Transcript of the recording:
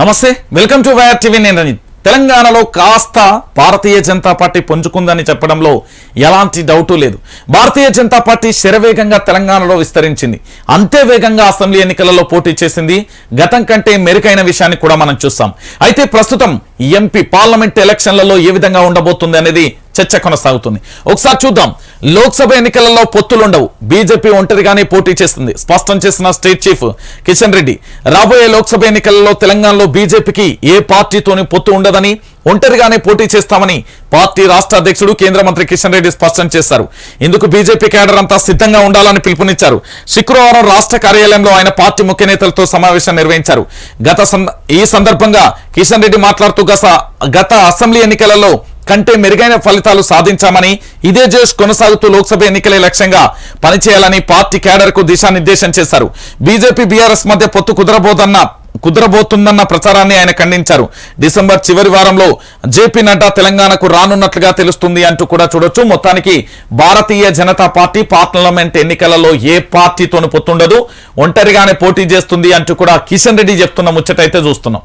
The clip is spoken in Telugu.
నమస్తే వెల్కమ్ టు వైఆర్ టీవీ. నేను రంజిత్ తెలంగాణలో కాస్త భారతీయ జనతా పార్టీ పుంజుకుందని చెప్పడంలో ఎలాంటి డౌటు లేదు. భారతీయ జనతా పార్టీ శరవేగంగా తెలంగాణలో విస్తరించింది. అంతే వేగంగా అసెంబ్లీ ఎన్నికలలో పోటీ చేసింది. గతం కంటే మెరుగైన విషయాన్ని కూడా మనం చూస్తాం. అయితే ప్రస్తుతం ఎంపీ పార్లమెంట్ ఎలక్షన్లలో ఏ విధంగా ఉండబోతుంది అనేది చర్చ కొనసాగుతుంది. ఒకసారి చూద్దాం. లోక్సభ ఎన్నికలలో పొత్తులుండవు. బీజేపీ ఒంటరిగానే పోటీ చేస్తుంది. స్పష్టం చేసిన స్టేట్ చీఫ్ కిషన్ రెడ్డి రాబోయే లోక్సభ ఎన్నికలలో తెలంగాణలో బీజేపీకి ఏ పార్టీతోని పొత్తు ఉండదని ఒంటరిగానే పోటీ చేస్తామని పార్టీ రాష్ట్ర అధ్యక్షుడు కేంద్ర మంత్రి కిషన్ రెడ్డి స్పష్టం చేశారు. ఇందుకు బీజేపీ కేడర్ అంతా సిద్ధంగా ఉండాలని పిలుపునిచ్చారు. శుక్రవారం రాష్ట్ర కార్యాలయంలో ఆయన పార్టీ ముఖ్య నేతలతో సమావేశం నిర్వహించారు. గత ఈ సందర్భంగా కిషన్ రెడ్డి మాట్లాడుతూ గత గత అసెంబ్లీ ఎన్నికలలో కంటే మెరుగైన ఫలితాలు సాధించామని ఇదే జోష్ కొనసాగుతూ లోక్సభ ఎన్నికలే లక్ష్యంగా పనిచేయాలని పార్టీ క్యాడర్కు దిశానిర్దేశం చేశారు. బీజేపీ బీఆర్ఎస్ మధ్య పొత్తు కుదరబోదన్న కుదరబోతుందన్న ప్రచారాన్ని ఆయన ఖండించారు. డిసెంబర్ చివరి వారంలో జేపీ నడ్డా తెలంగాణకు రానున్నట్లుగా తెలుస్తుంది అంటూ కూడా చూడొచ్చు. మొత్తానికి భారతీయ జనతా పార్టీ పార్లమెంట్ ఎన్నికలలో ఏ పార్టీతోనూ పొత్తుండదు. ఒంటరిగానే పోటీ చేస్తుంది అంటూ కూడా కిషన్ రెడ్డి చెప్తున్న ముచ్చటైతే చూస్తున్నాం.